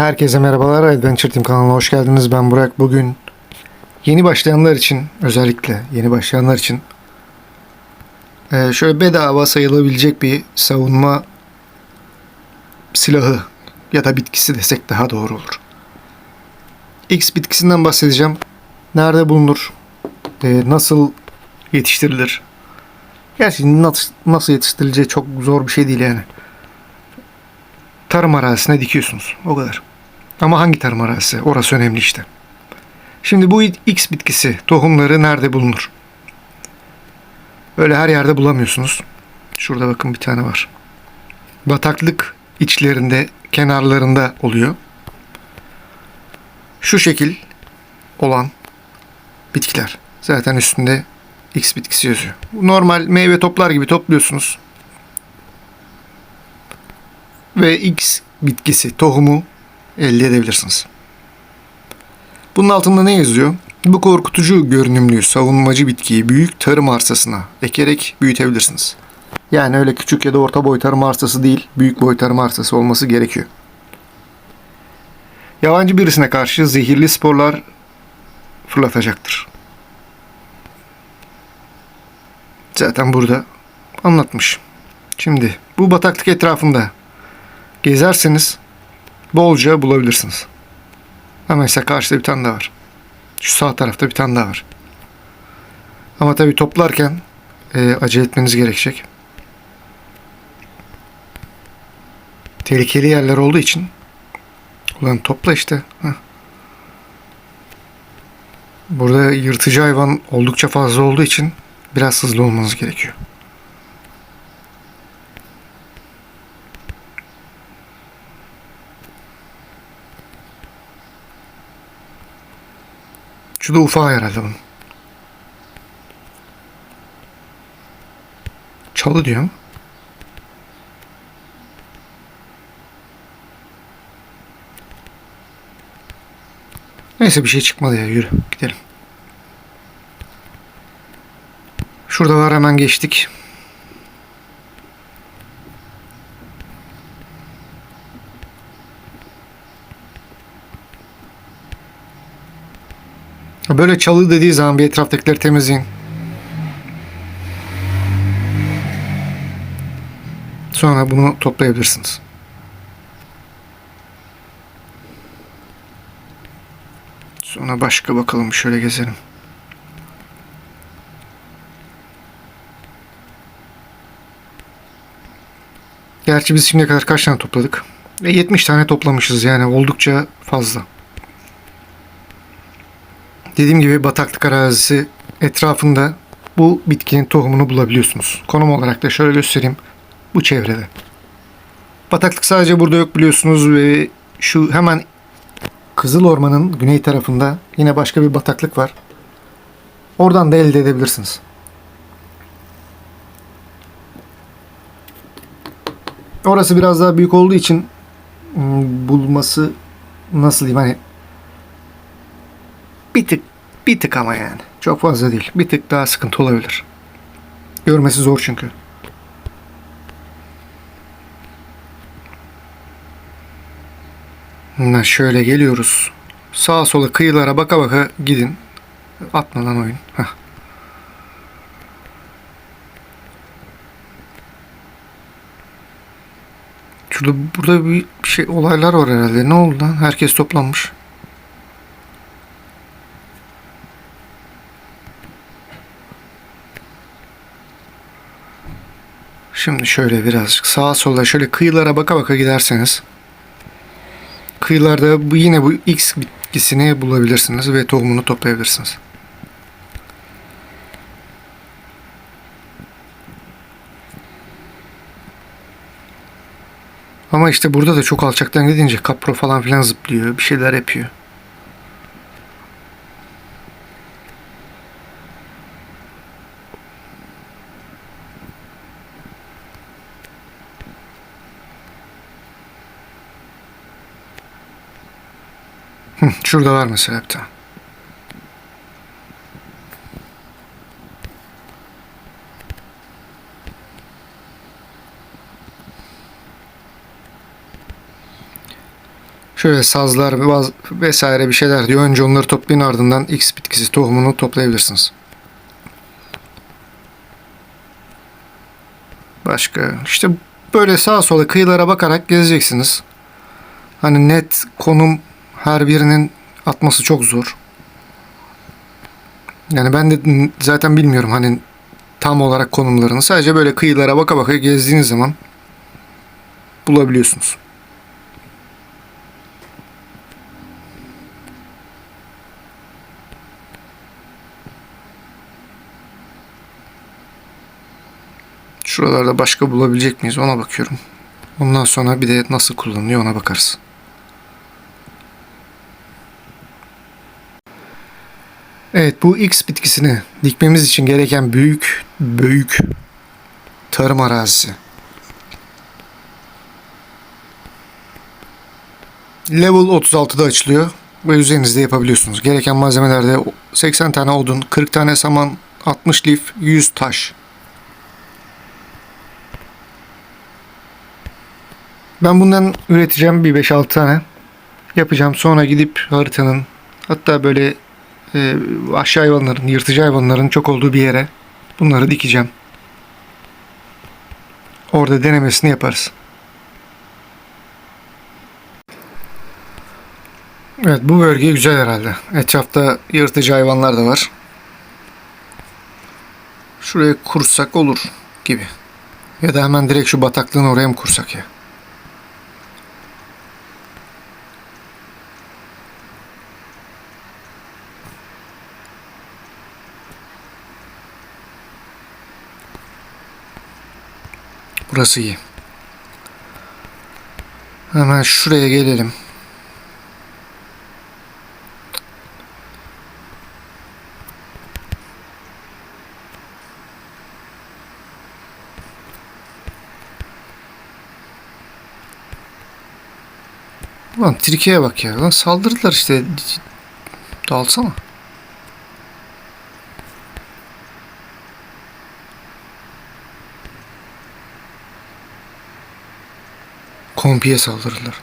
Herkese merhabalar. Adventure Team kanalına hoş geldiniz. Ben Burak. Bugün yeni başlayanlar için özellikle yeni başlayanlar için eee, şöyle bedava sayılabilecek bir savunma silahı ya da bitkisi desek daha doğru olur. X bitkisinden bahsedeceğim. Nerede bulunur? Eee, nasıl yetiştirilir? Gerçi nasıl yetiştirileceği çok zor bir şey değil yani tarım arazisine dikiyorsunuz. O kadar. Ama hangi tarım arazisi? Orası önemli işte. Şimdi bu X bitkisi tohumları nerede bulunur? Öyle her yerde bulamıyorsunuz. Şurada bakın bir tane var. Bataklık içlerinde, kenarlarında oluyor. Şu şekil olan bitkiler. Zaten üstünde X bitkisi yazıyor. Normal meyve toplar gibi topluyorsunuz ve X bitkisi, tohumu elde edebilirsiniz. Bunun altında ne yazıyor? Bu korkutucu görünümlü savunmacı bitkiyi büyük tarım arsasına ekerek büyütebilirsiniz. Yani öyle küçük ya da orta boy tarım arsası değil, büyük boy tarım arsası olması gerekiyor. Yabancı birisine karşı zehirli sporlar fırlatacaktır. Zaten burada anlatmış. Şimdi bu bataklık etrafında gezerseniz bolca bulabilirsiniz. Ha mesela karşıda bir tane daha var. Şu sağ tarafta bir tane daha var. Ama tabii toplarken e, acele etmeniz gerekecek. Tehlikeli yerler olduğu için ulan topla işte. Heh. Burada yırtıcı hayvan oldukça fazla olduğu için biraz hızlı olmanız gerekiyor. Şu da ufağı herhalde bunun. Çalı diyor? Neyse bir şey çıkmadı ya yürü gidelim. Şurada var hemen geçtik. Böyle çalı dediği zaman bir etraftakileri temizleyin. Sonra bunu toplayabilirsiniz. Sonra başka bakalım şöyle gezelim. Gerçi biz şimdiye kadar kaç tane topladık? E 70 tane toplamışız yani oldukça fazla. Dediğim gibi bataklık arazisi etrafında bu bitkinin tohumunu bulabiliyorsunuz. Konum olarak da şöyle göstereyim. Bu çevrede. Bataklık sadece burada yok biliyorsunuz ve şu hemen Kızıl Orman'ın güney tarafında yine başka bir bataklık var. Oradan da elde edebilirsiniz. Orası biraz daha büyük olduğu için hmm, bulması nasıl diyeyim hani bir tık bir tık ama yani. Çok fazla değil. Bir tık daha sıkıntı olabilir. Görmesi zor çünkü. Ha, şöyle geliyoruz. Sağa sola kıyılara baka baka gidin. Atma lan oyun. Heh. Şurada burada bir şey olaylar var herhalde. Ne oldu lan? Herkes toplanmış. Şimdi şöyle birazcık sağa sola şöyle kıyılara baka baka giderseniz kıyılarda bu yine bu X bitkisini bulabilirsiniz ve tohumunu toplayabilirsiniz. Ama işte burada da çok alçaktan gidince kapro falan filan zıplıyor. Bir şeyler yapıyor. Şurada var mesela bir tane. Şöyle sazlar vesaire bir şeyler diyor. Önce onları toplayın ardından X bitkisi tohumunu toplayabilirsiniz. Başka işte böyle sağa sola kıyılara bakarak gezeceksiniz. Hani net konum her birinin atması çok zor. Yani ben de zaten bilmiyorum hani tam olarak konumlarını. Sadece böyle kıyılara baka baka gezdiğiniz zaman bulabiliyorsunuz. Şuralarda başka bulabilecek miyiz ona bakıyorum. Ondan sonra bir de nasıl kullanılıyor ona bakarız. Evet bu X bitkisini dikmemiz için gereken büyük büyük tarım arazisi. Level 36'da açılıyor ve üzerinizde yapabiliyorsunuz. Gereken malzemelerde 80 tane odun, 40 tane saman, 60 lif, 100 taş. Ben bundan üreteceğim bir 5-6 tane. Yapacağım. Sonra gidip haritanın hatta böyle e, vahşi hayvanların, yırtıcı hayvanların çok olduğu bir yere bunları dikeceğim. Orada denemesini yaparız. Evet bu bölge güzel herhalde. Etrafta yırtıcı hayvanlar da var. Şuraya kursak olur gibi. Ya da hemen direkt şu bataklığın oraya mı kursak ya? Burası iyi. Hemen şuraya gelelim. Lan Türkiye'ye bak ya. Lan saldırdılar işte. Dalsana. Kompiye saldırırlar.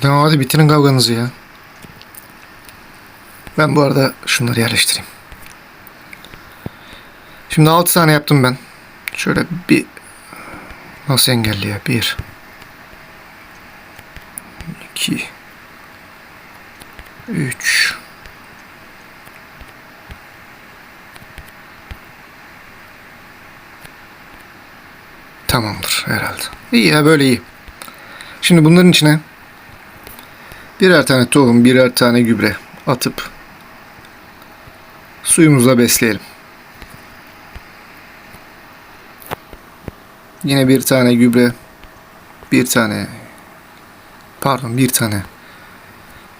Tamam hadi bitirin kavganızı ya. Ben bu arada şunları yerleştireyim. Şimdi 6 tane yaptım ben. Şöyle bir nasıl engelliyor? 1 2 3 Tamamdır herhalde. İyi ya böyle iyi. Şimdi bunların içine birer tane tohum, birer tane gübre atıp suyumuzla besleyelim. Yine bir tane gübre, bir tane pardon bir tane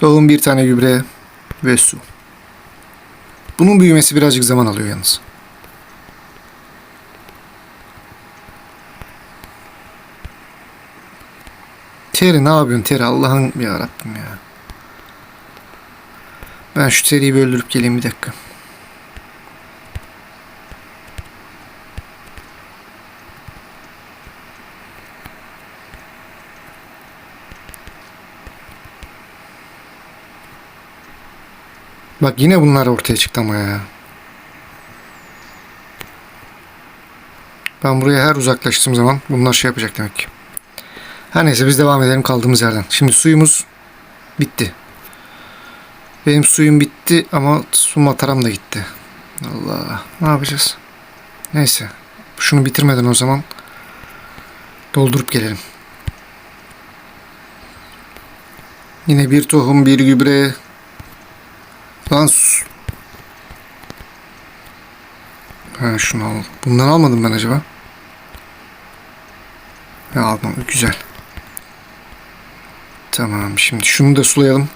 tohum, bir tane gübre ve su. Bunun büyümesi birazcık zaman alıyor yalnız. Teri ne yapıyorsun Teri Allah'ın ya Rabbim ya. Ben şu Teri'yi bir öldürüp geleyim bir dakika. Bak yine bunlar ortaya çıktı ama ya. Ben buraya her uzaklaştığım zaman bunlar şey yapacak demek ki. Her neyse biz devam edelim kaldığımız yerden. Şimdi suyumuz bitti. Benim suyum bitti ama su mataram da gitti. Allah ne yapacağız? Neyse. Şunu bitirmeden o zaman doldurup gelelim. Yine bir tohum, bir gübre. Lan su. Ha şunu al. Bundan almadım ben acaba. Ha, almam. Güzel. Tamam. Şimdi şunu da sulayalım.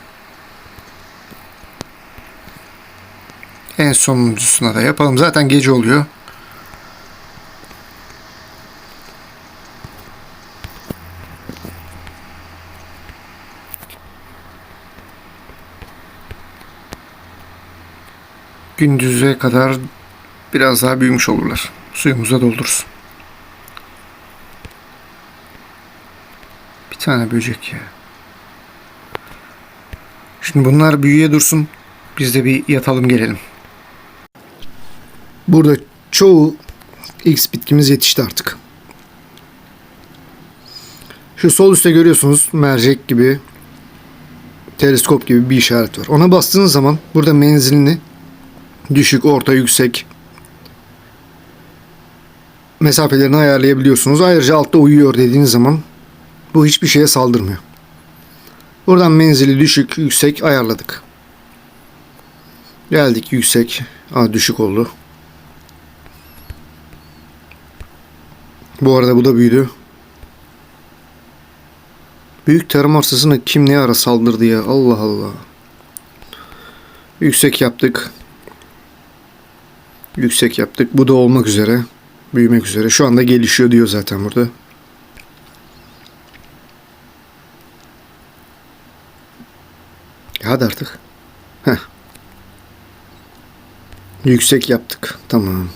En sonuncusuna da yapalım. Zaten gece oluyor. Gündüze kadar biraz daha büyümüş olurlar. Suyumuza doldururuz. Bir tane böcek ya. Şimdi bunlar büyüye dursun. Biz de bir yatalım gelelim. Burada çoğu X bitkimiz yetişti artık. Şu sol üstte görüyorsunuz mercek gibi teleskop gibi bir işaret var. Ona bastığınız zaman burada menzilini düşük, orta, yüksek mesafelerini ayarlayabiliyorsunuz. Ayrıca altta uyuyor dediğiniz zaman bu hiçbir şeye saldırmıyor. Buradan menzili düşük, yüksek ayarladık. Geldik yüksek. Aa, düşük oldu. Bu arada bu da büyüdü. Büyük tarım arsasına kim ne ara saldırdı ya? Allah Allah. Yüksek yaptık. Yüksek yaptık. Bu da olmak üzere. Büyümek üzere. Şu anda gelişiyor diyor zaten burada. Hadi artık. Heh. Yüksek yaptık. Tamam.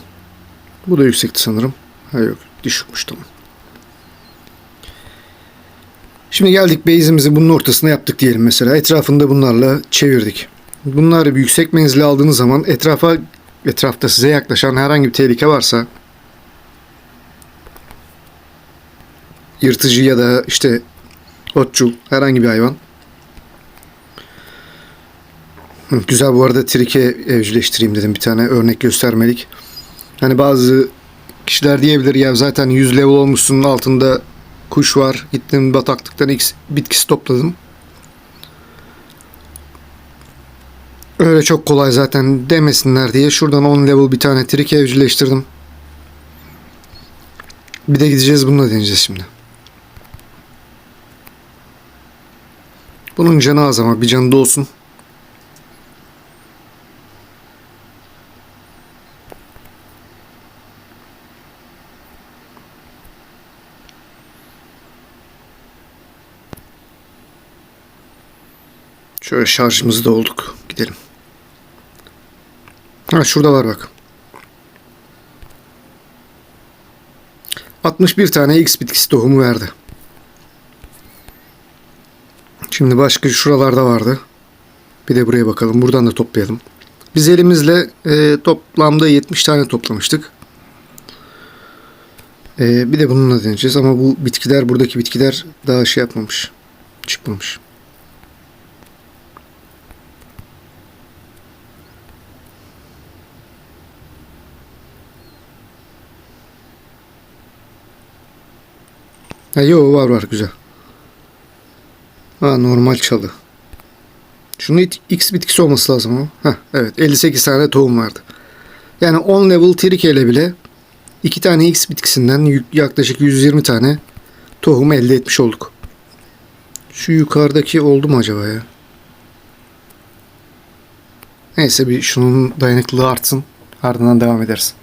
Bu da yüksekti sanırım. Ha yok. Düşükmüş tamam. Şimdi geldik base'imizi bunun ortasına yaptık diyelim mesela. Etrafında bunlarla çevirdik. Bunları bir yüksek menzile aldığınız zaman etrafa etrafta size yaklaşan herhangi bir tehlike varsa yırtıcı ya da işte otçul herhangi bir hayvan Güzel bu arada trike evcilleştireyim dedim bir tane örnek göstermelik. Hani bazı kişiler diyebilir ya zaten 100 level olmuşsun altında kuş var. Gittim bataklıktan X bitkisi topladım. Öyle çok kolay zaten demesinler diye şuradan 10 level bir tane trik evcilleştirdim. Bir de gideceğiz bununla deneyeceğiz şimdi. Bunun canı az ama bir canı da olsun. Şöyle şarjımızı da olduk. Gidelim. Ha şurada var bak. 61 tane X bitkisi tohumu verdi. Şimdi başka şuralarda vardı. Bir de buraya bakalım. Buradan da toplayalım. Biz elimizle e, toplamda 70 tane toplamıştık. E, bir de bununla deneyeceğiz ama bu bitkiler buradaki bitkiler daha şey yapmamış. Çıkmamış. Ha, yo var var güzel. Ha normal çalı. Şunun X bitkisi olması lazım ama. Heh, evet 58 tane tohum vardı. Yani 10 level trike ile bile 2 tane X bitkisinden yaklaşık 120 tane tohum elde etmiş olduk. Şu yukarıdaki oldu mu acaba ya? Neyse bir şunun dayanıklılığı artsın. Ardından devam ederiz.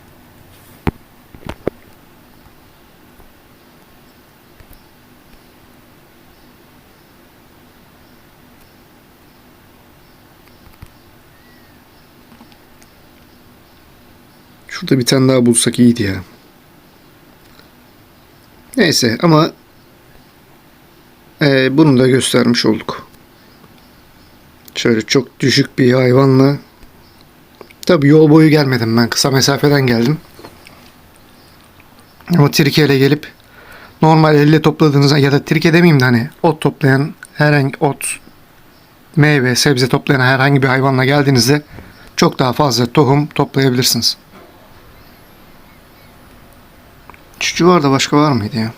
Şurada bir tane daha bulsak iyiydi ya. Neyse ama e, bunu da göstermiş olduk. Şöyle çok düşük bir hayvanla Tabi yol boyu gelmedim ben. Kısa mesafeden geldim. Ama Türkiye'yle gelip normal elle topladığınızda ya da Türkiye demeyeyim de hani ot toplayan herhangi ot meyve sebze toplayan herhangi bir hayvanla geldiğinizde çok daha fazla tohum toplayabilirsiniz. Şu civarda başka var mıydı ya?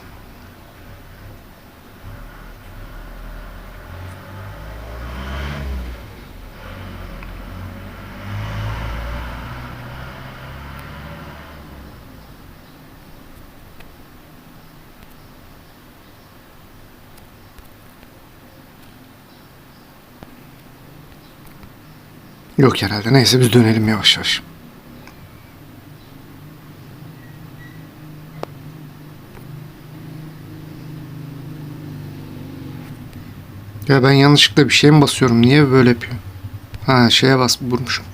Yok herhalde. Neyse biz dönelim yavaş yavaş. Ya ben yanlışlıkla bir şey mi basıyorum? Niye böyle yapıyor? Ha şeye bas vurmuşum.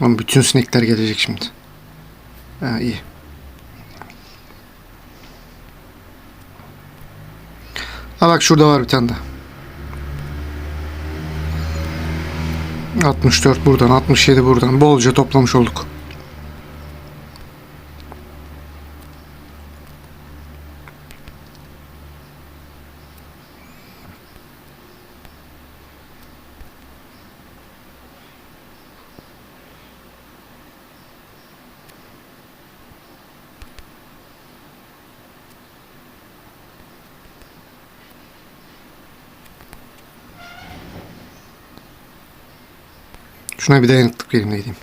Ama bütün sinekler gelecek şimdi. Ha iyi. Ha bak şurada var bir tane daha. 64 buradan 67 buradan bolca toplamış olduk. Şuna bir dayanıklık vereyim de gideyim.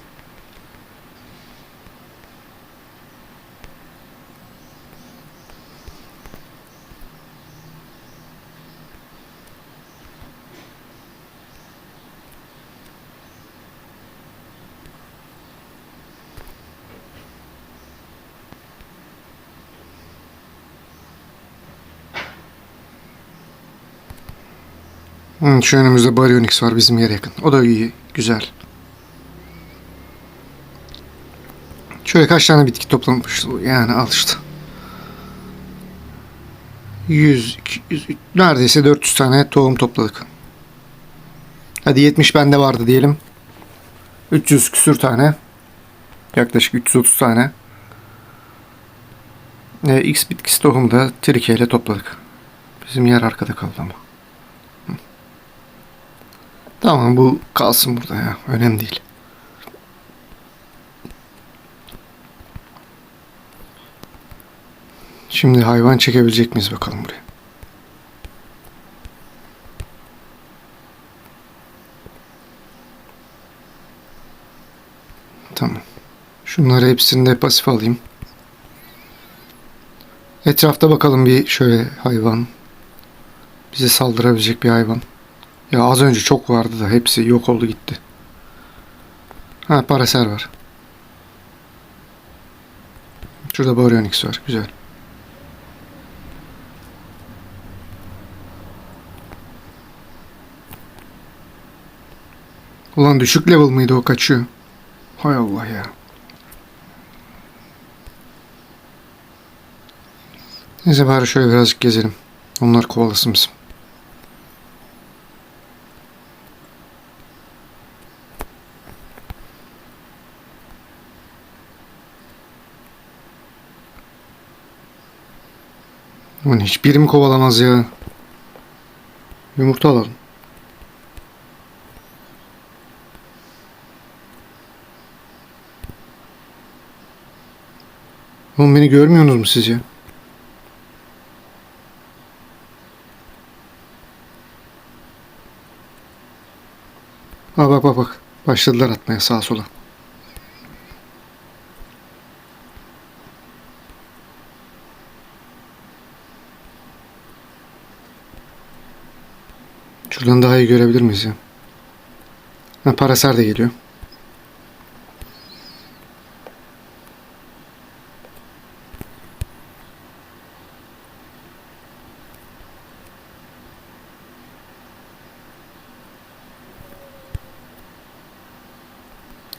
Hı, şu önümüzde Baryonyx var bizim yere yakın. O da iyi, güzel. Şöyle kaç tane bitki toplamış yani al işte. 100, 200, neredeyse 400 tane tohum topladık. Hadi 70 bende vardı diyelim. 300 küsür tane. Yaklaşık 330 tane. E, X bitkisi tohumu da Trike ile topladık. Bizim yer arkada kaldı ama. Tamam bu kalsın burada ya. Önemli değil. Şimdi hayvan çekebilecek miyiz bakalım buraya. Tamam. Şunları hepsini de pasif alayım. Etrafta bakalım bir şöyle hayvan. Bize saldırabilecek bir hayvan. Ya az önce çok vardı da hepsi yok oldu gitti. Ha paraser var. Şurada Baryonyx var. Güzel. Ulan düşük level mıydı o kaçıyor? Hay Allah ya. Neyse bari şöyle birazcık gezelim. Onlar kovalasın bizim. Ulan hiçbiri kovalamaz ya? Yumurta alalım. Oğlum beni görmüyorsunuz mu siz ya? Aa bak bak bak. Başladılar atmaya sağa sola. Şuradan daha iyi görebilir miyiz ya? Ha, paraser de geliyor.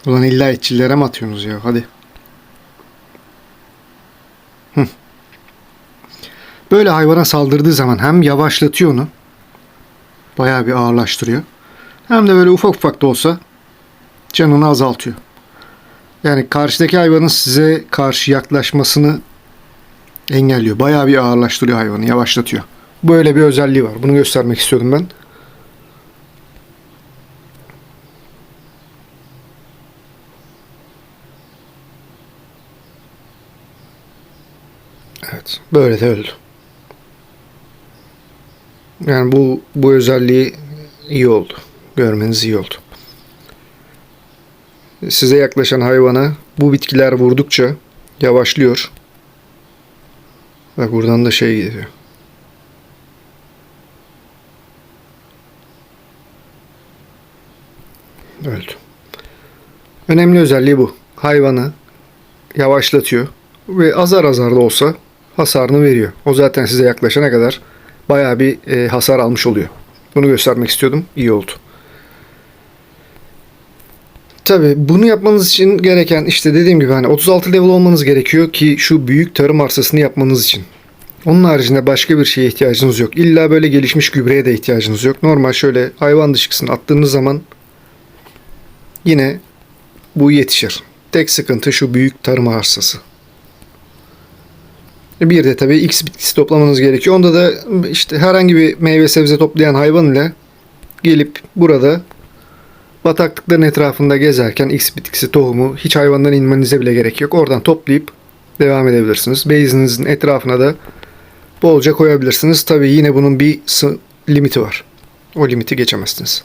Ulan illa etçilere mi atıyorsunuz ya? Hadi. Böyle hayvana saldırdığı zaman hem yavaşlatıyor onu. Bayağı bir ağırlaştırıyor. Hem de böyle ufak ufak da olsa canını azaltıyor. Yani karşıdaki hayvanın size karşı yaklaşmasını engelliyor. Bayağı bir ağırlaştırıyor hayvanı, yavaşlatıyor. Böyle bir özelliği var. Bunu göstermek istiyordum ben. Evet. Böyle de öldü. Yani bu bu özelliği iyi oldu. Görmeniz iyi oldu. Size yaklaşan hayvana bu bitkiler vurdukça yavaşlıyor. Bak buradan da şey gidiyor. Öldü. Önemli özelliği bu. Hayvanı yavaşlatıyor ve azar azar da olsa hasarını veriyor. O zaten size yaklaşana kadar bayağı bir e, hasar almış oluyor. Bunu göstermek istiyordum. İyi oldu. Tabi bunu yapmanız için gereken işte dediğim gibi hani 36 level olmanız gerekiyor ki şu büyük tarım arsasını yapmanız için. Onun haricinde başka bir şeye ihtiyacınız yok. İlla böyle gelişmiş gübreye de ihtiyacınız yok. Normal şöyle hayvan dışkısını attığınız zaman yine bu yetişir. Tek sıkıntı şu büyük tarım arsası. Bir de tabii X bitkisi toplamanız gerekiyor. Onda da işte herhangi bir meyve sebze toplayan hayvan ile gelip burada bataklıkların etrafında gezerken X bitkisi tohumu hiç hayvandan inmenize bile gerek yok. Oradan toplayıp devam edebilirsiniz. Base'inizin etrafına da bolca koyabilirsiniz. Tabii yine bunun bir limiti var. O limiti geçemezsiniz.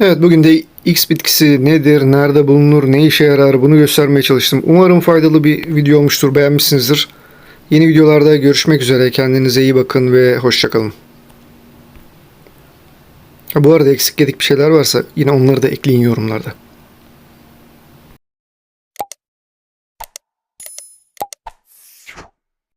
Evet bugün de X bitkisi nedir, nerede bulunur, ne işe yarar bunu göstermeye çalıştım. Umarım faydalı bir video olmuştur, beğenmişsinizdir. Yeni videolarda görüşmek üzere. Kendinize iyi bakın ve hoşçakalın. Bu arada eksik yedik bir şeyler varsa yine onları da ekleyin yorumlarda.